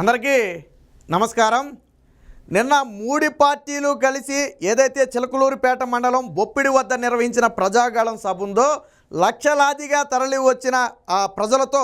అందరికీ నమస్కారం. నిన్న మూడి పార్టీలు కలిసి ఏదైతే చిలకలూరుపేట మండలం బొప్పిడి వద్ద నిర్వహించిన ప్రజాగాళం సభ ఉందో లక్షలాదిగా తరలి వచ్చిన ఆ ప్రజలతో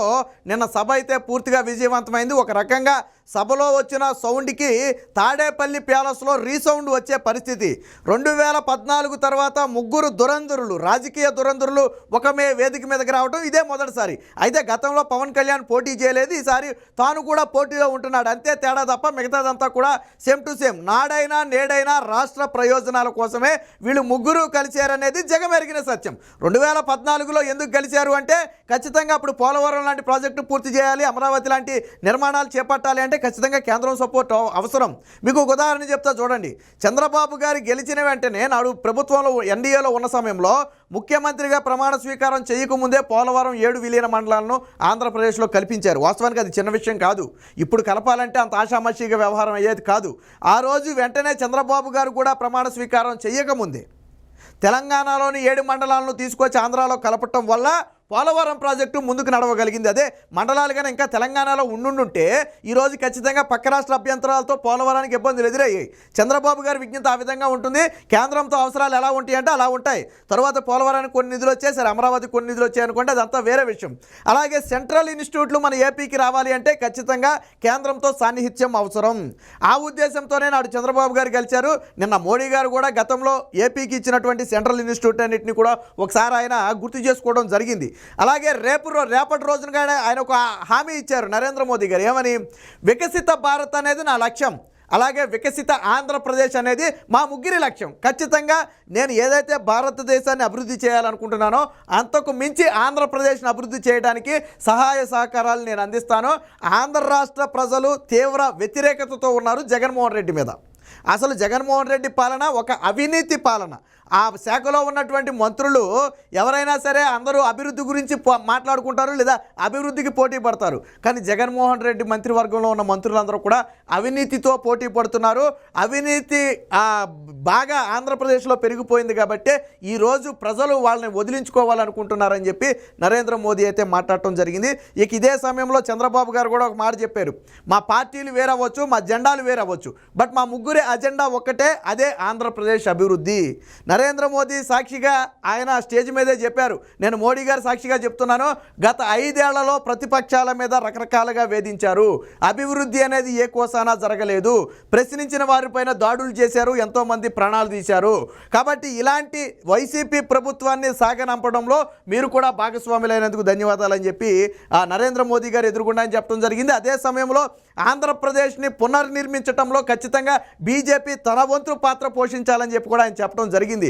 నిన్న సభ అయితే పూర్తిగా విజయవంతమైంది. ఒక రకంగా సభలో వచ్చిన సౌండ్కి తాడేపల్లి ప్యాలెస్లో రీసౌండ్ వచ్చే పరిస్థితి. రెండు వేల పద్నాలుగు తర్వాత ముగ్గురు దురంధరులు రాజకీయ దురంధరులు ఒక మే వేదిక మీదకి రావడం ఇదే మొదటిసారి. అయితే గతంలో పవన్ కళ్యాణ్ పోటీ చేయలేదు. ఈసారి తాను కూడా పోటీలో ఉంటున్నాడు. అంతే తేడా తప్ప మిగతాదంతా కూడా సేమ్ టు సేమ్. నాడైనా నేడైనా రాష్ట్ర ప్రయోజనాల కోసమే వీళ్ళు ముగ్గురు కలిశారనేది జగమెరిగిన సత్యం. రెండు వేల పద్నాలుగులో ఎందుకు కలిశారు అంటే ఖచ్చితంగా అప్పుడు పోలవరం లాంటి ప్రాజెక్టు పూర్తి చేయాలి అమరావతి లాంటి నిర్మాణాలు చేపట్టాలి అంటే ఖచ్చితంగా కేంద్రం సపోర్ట్ అవసరం. మీకు ఒక ఉదాహరణ చెప్తా చూడండి. చంద్రబాబు గారు గెలిచిన వెంటనే నాడు ప్రభుత్వంలో ఎన్డీఏలో ఉన్న సమయంలో ముఖ్యమంత్రిగా ప్రమాణ స్వీకారం చేయకముందే పోలవరం ఏడు విలీన మండలాలను ఆంధ్రప్రదేశ్లో కల్పించారు. వాస్తవానికి అది చిన్న విషయం కాదు. ఇప్పుడు కలపాలంటే అంత ఆషామాషిగా వ్యవహారం అయ్యేది కాదు. ఆ రోజు వెంటనే చంద్రబాబు గారు కూడా ప్రమాణ స్వీకారం చేయకముందే. తెలంగాణలోని ఏడు మండలాలను తీసుకొచ్చి ఆంధ్రాలో కలపటం వల్ల పోలవరం ప్రాజెక్టు ముందుకు నడవగలిగింది. అదే మండలాలుగా ఇంకా తెలంగాణలో ఉండుంటే ఈరోజు ఖచ్చితంగా పక్క రాష్ట్ర అభ్యంతరాలతో పోలవరానికి ఇబ్బందులు ఎదురయ్యాయి. చంద్రబాబు గారి విజ్ఞత ఆ విధంగా ఉంటుంది. కేంద్రంతో అవసరాలు ఎలా ఉంటాయి అంటే అలా ఉంటాయి. తర్వాత పోలవరానికి కొన్ని నిధులు వచ్చేసరి అమరావతి కొన్ని నిధులు వచ్చాయి అనుకుంటే అదంతా వేరే విషయం. అలాగే సెంట్రల్ ఇన్స్టిట్యూట్లు మన ఏపీకి రావాలి అంటే ఖచ్చితంగా కేంద్రంతో సాన్నిహిత్యం అవసరం. ఆ ఉద్దేశంతోనే నాడు చంద్రబాబు గారు గెలిచారు. నిన్న మోడీ గారు కూడా గతంలో ఏపీకి ఇచ్చినటువంటి సెంట్రల్ ఇన్స్టిట్యూట్ అన్నింటినీ కూడా ఒకసారి ఆయన గుర్తు చేసుకోవడం జరిగింది. అలాగే రేపు రేపటి రోజున కూడా ఆయన ఒక హామీ ఇచ్చారు నరేంద్ర మోదీ గారు. ఏమని? వికసిత భారత్ అనేది నా లక్ష్యం. అలాగే వికసిత ఆంధ్రప్రదేశ్ అనేది మా ముగ్గురి లక్ష్యం. ఖచ్చితంగా నేను ఏదైతే భారతదేశాన్ని అభివృద్ధి చేయాలనుకుంటున్నానో అంతకు మించి ఆంధ్రప్రదేశ్ని అభివృద్ధి చేయడానికి సహాయ సహకారాలు నేను అందిస్తాను. ఆంధ్ర రాష్ట్ర ప్రజలు తీవ్ర వ్యతిరేకతతో ఉన్నారు జగన్మోహన్ రెడ్డి మీద. అసలు జగన్మోహన్ రెడ్డి పాలన ఒక అవినీతి పాలన. ఆ శాఖలో ఉన్నటువంటి మంత్రులు ఎవరైనా సరే అందరూ అభివృద్ధి గురించి మాట్లాడుకుంటారు లేదా అభివృద్ధికి పోటీ పడతారు. కానీ జగన్మోహన్ రెడ్డి మంత్రివర్గంలో ఉన్న మంత్రులందరూ కూడా అవినీతితో పోటీ పడుతున్నారు. అవినీతి బాగా ఆంధ్రప్రదేశ్లో పెరిగిపోయింది కాబట్టి ఈరోజు ప్రజలు వాళ్ళని వదిలించుకోవాలనుకుంటున్నారని చెప్పి నరేంద్ర మోదీ అయితే మాట్లాడటం జరిగింది. ఇక ఇదే సమయంలో చంద్రబాబు గారు కూడా ఒక మాట చెప్పారు. మా పార్టీలు వేరవ్వచ్చు మా జెండాలు వేరవ్వచ్చు బట్ మా ముగ్గురు అజెండా ఒక్కటే అదే ఆంధ్రప్రదేశ్ అభివృద్ధి. నరేంద్ర మోదీ సాక్షిగా ఆయన స్టేజ్ మీదే చెప్పారు. నేను మోడీ గారు సాక్షిగా చెప్తున్నాను గత ఐదేళ్ళలో ప్రతిపక్షాల మీద రకరకాలుగా వేధించారు. అభివృద్ధి అనేది ఏ కోసానా జరగలేదు. ప్రశ్నించిన వారిపైన దాడులు చేశారు ఎంతోమంది ప్రాణాలు తీశారు. కాబట్టి ఇలాంటి వైసీపీ ప్రభుత్వాన్ని సాగనంపడంలో మీరు కూడా భాగస్వాములైనందుకు ధన్యవాదాలు అని చెప్పి ఆ నరేంద్ర మోదీ గారు ఎదుర్కొండా అని చెప్పడం జరిగింది. అదే సమయంలో ఆంధ్రప్రదేశ్ని పునర్నిర్మించడంలో ఖచ్చితంగా బీజేపీ తన వంతు పాత్ర పోషించాలని చెప్పి కూడా ఆయన చెప్పడం జరిగింది.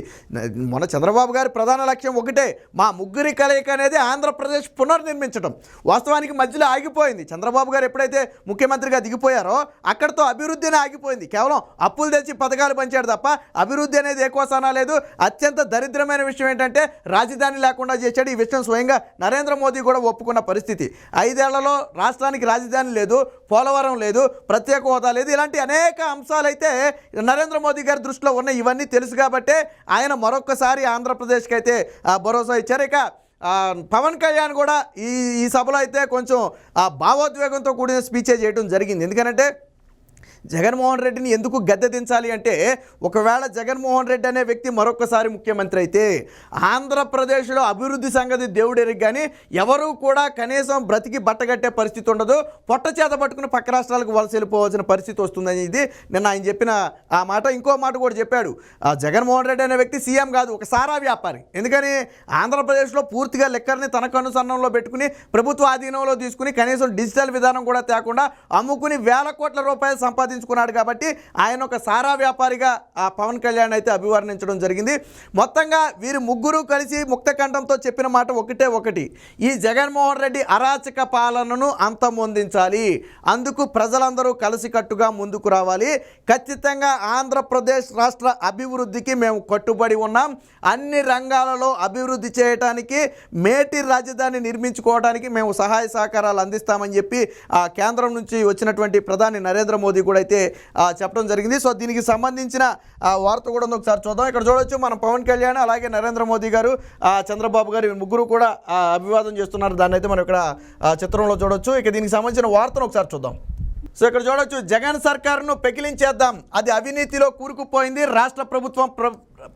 మన చంద్రబాబు గారి ప్రధాన లక్ష్యం ఒకటే మా ముగ్గురి కలయిక అనేది ఆంధ్రప్రదేశ్ పునర్నిర్మించడం. వాస్తవానికి మధ్యలో ఆగిపోయింది. చంద్రబాబు గారు ఎప్పుడైతే ముఖ్యమంత్రిగా దిగిపోయారో అక్కడితో అభివృద్ధినే ఆగిపోయింది. కేవలం అప్పులు తెచ్చి పథకాలు పంచాడు తప్ప అభివృద్ధి అనేది ఏ కోసానా లేదు. అత్యంత దరిద్రమైన విషయం ఏంటంటే రాజధాని లేకుండా చేశాడు ఈ విషయం స్వయంగా నరేంద్ర మోదీ కూడా ఒప్పుకున్న పరిస్థితి. ఐదేళ్ళలో రాష్ట్రానికి రాజధాని లేదు పోలవరం లేదు ప్రత్యేక హోదా లేదు. ఇలాంటి అనేక అంశాలు అయితే నరేంద్ర మోదీ గారి దృష్టిలో ఉన్న ఇవన్నీ తెలుసు కాబట్టే ఆయన మరొక్కసారి ఆంధ్రప్రదేశ్కి అయితే ఆ, భరోసా ఇచ్చారు. ఇక పవన్ కళ్యాణ్ కూడా ఈ ఈ సభలో అయితే కొంచెం భావోద్వేగంతో కూడిన స్పీచే చేయడం జరిగింది. ఎందుకంటే జగన్మోహన్ రెడ్డిని ఎందుకు గద్దె దించాలి అంటే ఒకవేళ జగన్మోహన్ రెడ్డి అనే వ్యక్తి మరొకసారి ముఖ్యమంత్రి అయితే ఆంధ్రప్రదేశ్లో అభివృద్ధి సంగతి దేవుడెరిగి కానీ ఎవరు కూడా కనీసం బ్రతికి బట్టగట్టే పరిస్థితి ఉండదు. పొట్ట చేత పట్టుకుని పక్క రాష్ట్రాలకు వలస వెళ్ళిపోవాల్సిన పరిస్థితి వస్తుందని ఇది నిన్న ఆయన చెప్పిన ఆ మాట. ఇంకో మాట కూడా చెప్పాడు. ఆ జగన్మోహన్ రెడ్డి అనే వ్యక్తి సీఎం కాదు ఒక సారా వ్యాపారి. ఎందుకని? ఆంధ్రప్రదేశ్లో పూర్తిగా లెక్కర్ని తనకు కనుసన్నంలో పెట్టుకుని ప్రభుత్వ ఆధీనంలో తీసుకుని కనీసం డిజిటల్ విధానం కూడా తేకుండా అమ్ముకుని వేల కోట్ల రూపాయలు సంపాదించుకున్నాడు కాబట్టి ఆయన ఒక సారా వ్యాపారిగా ఆ పవన్ కళ్యాణ్ అయితే అభివర్ణించడం జరిగింది. మొత్తంగా వీరు ముగ్గురు కలిసి ముక్తకంఠంతో చెప్పిన మాట ఒకటే ఒకటి. ఈ జగన్మోహన్ రెడ్డి అరాచక పాలనను అంతమొందించాలి. అందుకు ప్రజలందరూ కలిసికట్టుగా ముందుకు రావాలి. ఖచ్చితంగా ఆంధ్రప్రదేశ్ రాష్ట్ర అభివృద్ధికి మేము కట్టుబడి ఉన్నాం. అన్ని రంగాలలో అభివృద్ధి చేయడానికి మేటి రాజధాని నిర్మించుకోవడానికి మేము సహాయ సహకారాలు అందిస్తామని చెప్పి ఆ కేంద్రం నుంచి వచ్చినటువంటి ప్రధాని నరేంద్ర మోదీ కూడా అయితే చెప్పడం జరిగింది. సో దీనికి సంబంధించిన వార్త కూడా ఉంది. ఒకసారి చూద్దాం. ఇక్కడ చూడొచ్చు మనం పవన్ కళ్యాణ్ అలాగే నరేంద్ర మోదీ గారు చంద్రబాబు గారు ముగ్గురు కూడా అభివాదం చేస్తున్నారు. దాన్ని అయితే మనం ఇక్కడ చిత్రంలో చూడొచ్చు. ఇక దీనికి సంబంధించిన వార్తను ఒకసారి చూద్దాం. సో ఇక్కడ చూడొచ్చు. జగన్ సర్కారును పెకిలించేద్దాం. అది అవినీతిలో కూరుకుపోయింది. రాష్ట్ర ప్రభుత్వం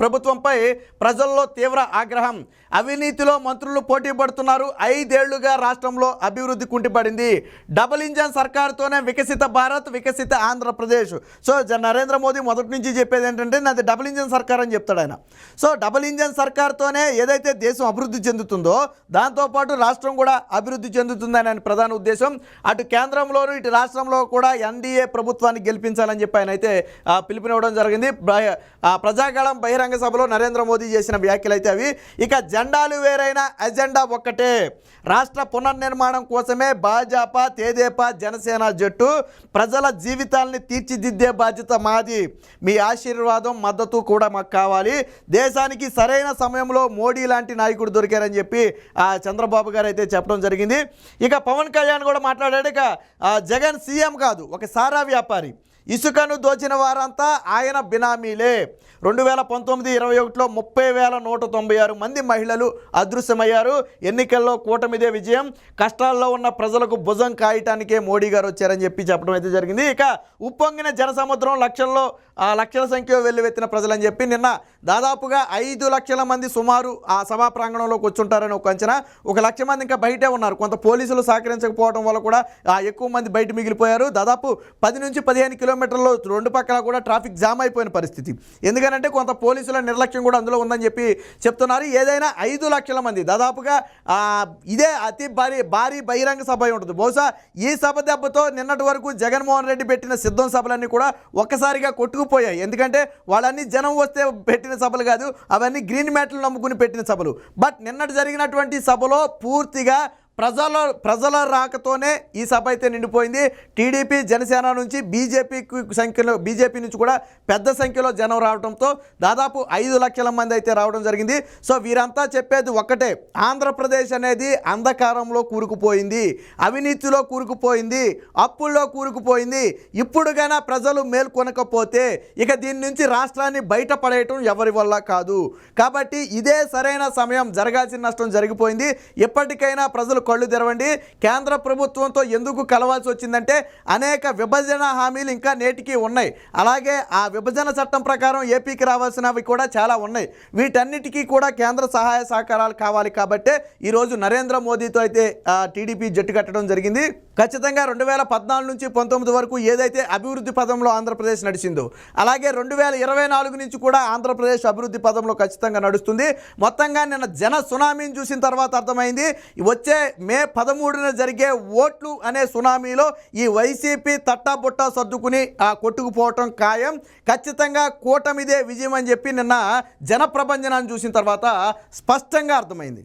ప్రభుత్వంపై ప్రజల్లో తీవ్ర ఆగ్రహం. అవినీతిలో మంత్రులు పోటీ పడుతున్నారు. ఐదేళ్ళుగా రాష్ట్రంలో అభివృద్ధి కుంటిపడింది. డబుల్ ఇంజన్ సర్కార్తోనే వికసిత భారత్ వికసిత ఆంధ్రప్రదేశ్. సో నరేంద్ర మోదీ మొదటి నుంచి చెప్పేది ఏంటంటే నాది డబుల్ ఇంజన్ సర్కార్ అని చెప్తాడు ఆయన. సో డబుల్ ఇంజన్ సర్కార్తోనే ఏదైతే దేశం అభివృద్ధి చెందుతుందో దాంతోపాటు రాష్ట్రం కూడా అభివృద్ధి చెందుతుందని ఆయన ప్రధాన ఉద్దేశం. అటు కేంద్రంలోనూ ఇటు రాష్ట్రంలో కూడా ఎన్డీఏ ప్రభుత్వాన్ని గెలిపించాలని చెప్పి ఆయన అయితే పిలుపునివ్వడం జరిగింది. ప్రజాగళం ఆ, ప్రజాగళం బహిరంగ సభలో నరేంద్ర మోదీ చేసిన వ్యాఖ్యలు అయితే అవి. ఇక జెండాలు వేరైన అజెండా ఒక్కటే. రాష్ట్ర పునర్నిర్మాణం కోసమే భాజపా తేదేపా జనసేన జట్టు ప్రజల జీవితాల్ని తీర్చిదిద్దే బాధ్యత మాది. మీ ఆశీర్వాదం మద్దతు కూడా మాకు కావాలి. దేశానికి సరైన సమయంలో మోడీ లాంటి నాయకుడు దొరికారని చెప్పి ఆ చంద్రబాబు గారు అయితే చెప్పడం జరిగింది. ఇక పవన్ కళ్యాణ్ కూడా మాట్లాడాడు. ఇక ఆ, జగన్ సీఎం కాదు ఒక సారా వ్యాపారి. ఇసుకను దోచిన వారంతా ఆయన బినామీలే. రెండు వేల పంతొమ్మిది ఇరవై ఒకటిలో ముప్పై వేల నూట తొంభై ఆరు మంది మహిళలు అదృశ్యమయ్యారు. ఎన్నికల్లో కూటమిదే విజయం. కష్టాల్లో ఉన్న ప్రజలకు భుజం కాయటానికే మోడీ గారు వచ్చారని చెప్పి చెప్పడం అయితే జరిగింది. ఇక ఉప్పొంగిన జనసముద్రం లక్షల్లో ఆ లక్షల సంఖ్యలో వెల్లువెత్తిన ప్రజలని చెప్పి నిన్న దాదాపుగా ఐదు లక్షల మంది సుమారు ఆ సభా ప్రాంగణంలోకి వచ్చుంటారని ఒక అంచనా. ఒక లక్ష మంది ఇంకా బయటే ఉన్నారు. కొంత పోలీసులు సహకరించకపోవడం వల్ల కూడా ఎక్కువ మంది బయట మిగిలిపోయారు. దాదాపు పది నుంచి పదిహేను కిలో కిలోమీటర్లు రెండు పక్కల కూడా ట్రాఫిక్ జామ్ అయిపోయిన పరిస్థితి. ఎందుకనంటే కొంత పోలీసుల నిర్లక్ష్యం కూడా అందులో ఉందని చెప్పి చెప్తున్నారు. ఏదైనా ఐదు లక్షల మంది దాదాపుగా ఇదే అతి భారీ భారీ బహిరంగ సభ ఉంటుంది. బహుశా ఈ సభ దెబ్బతో నిన్నటి వరకు జగన్మోహన్ రెడ్డి పెట్టిన సిద్ధం సభలన్నీ కూడా ఒక్కసారిగా కొట్టుకుపోయాయి. ఎందుకంటే వాళ్ళన్నీ జనం వస్తే పెట్టిన సభలు కాదు అవన్నీ గ్రీన్ మ్యాట్లు నమ్ముకుని పెట్టిన సభలు. బట్ నిన్నటి జరిగినటువంటి సభలో పూర్తిగా ప్రజల ప్రజల రాకతోనే ఈ సభ అయితే నిండిపోయింది. టీడీపీ జనసేన నుంచి బీజేపీ సంఖ్యలో బీజేపీ నుంచి కూడా పెద్ద సంఖ్యలో జనం రావడంతో దాదాపు ఐదు లక్షల మంది అయితే రావడం జరిగింది. సో వీరంతా చెప్పేది ఒక్కటే ఆంధ్రప్రదేశ్ అనేది అంధకారంలో కూరుకుపోయింది అవినీతిలో కూరుకుపోయింది అప్పుల్లో కూరుకుపోయింది. ఇప్పుడుగైనా ప్రజలు మేల్కొనకపోతే ఇక దీని నుంచి రాష్ట్రాన్ని బయటపడేయటం ఎవరి వల్ల కాదు. కాబట్టి ఇదే సరైన సమయం జరగాల్సిన నష్టం జరిగిపోయింది. ఎప్పటికైనా ప్రజలు కళ్ళు తెరవండి. కేంద్ర ప్రభుత్వంతో ఎందుకు కలవాల్సి వచ్చిందంటే అనేక విభజన హామీలు ఇంకా నేటికి ఉన్నాయి. అలాగే ఆ విభజన చట్టం ప్రకారం ఏపీకి రావాల్సినవి కూడా చాలా ఉన్నాయి. వీటన్నిటికీ కూడా కేంద్ర సహాయ సహకారాలు కావాలి కాబట్టే ఈరోజు నరేంద్ర మోదీతో అయితే టీడీపీ జట్టు కట్టడం జరిగింది. ఖచ్చితంగా రెండు వేల పద్నాలుగు నుంచి పంతొమ్మిది వరకు ఏదైతే అభివృద్ధి పదంలో ఆంధ్రప్రదేశ్ నడిచిందో అలాగే రెండు వేల ఇరవై నాలుగు నుంచి కూడా ఆంధ్రప్రదేశ్ అభివృద్ధి పదంలో ఖచ్చితంగా నడుస్తుంది. మొత్తంగా నిన్న జన సునామీని చూసిన తర్వాత అర్థమైంది. వచ్చే మే పదమూడున జరిగే ఓట్లు అనే సునామీలో ఈ వైసీపీ తట్టాబుట్టా సర్దుకుని ఆ కొట్టుకుపోవటం ఖాయం. ఖచ్చితంగా కూటమిదే విజయం అని చెప్పి నిన్న జనప్రభంజనాన్ని చూసిన తర్వాత స్పష్టంగా అర్థమైంది.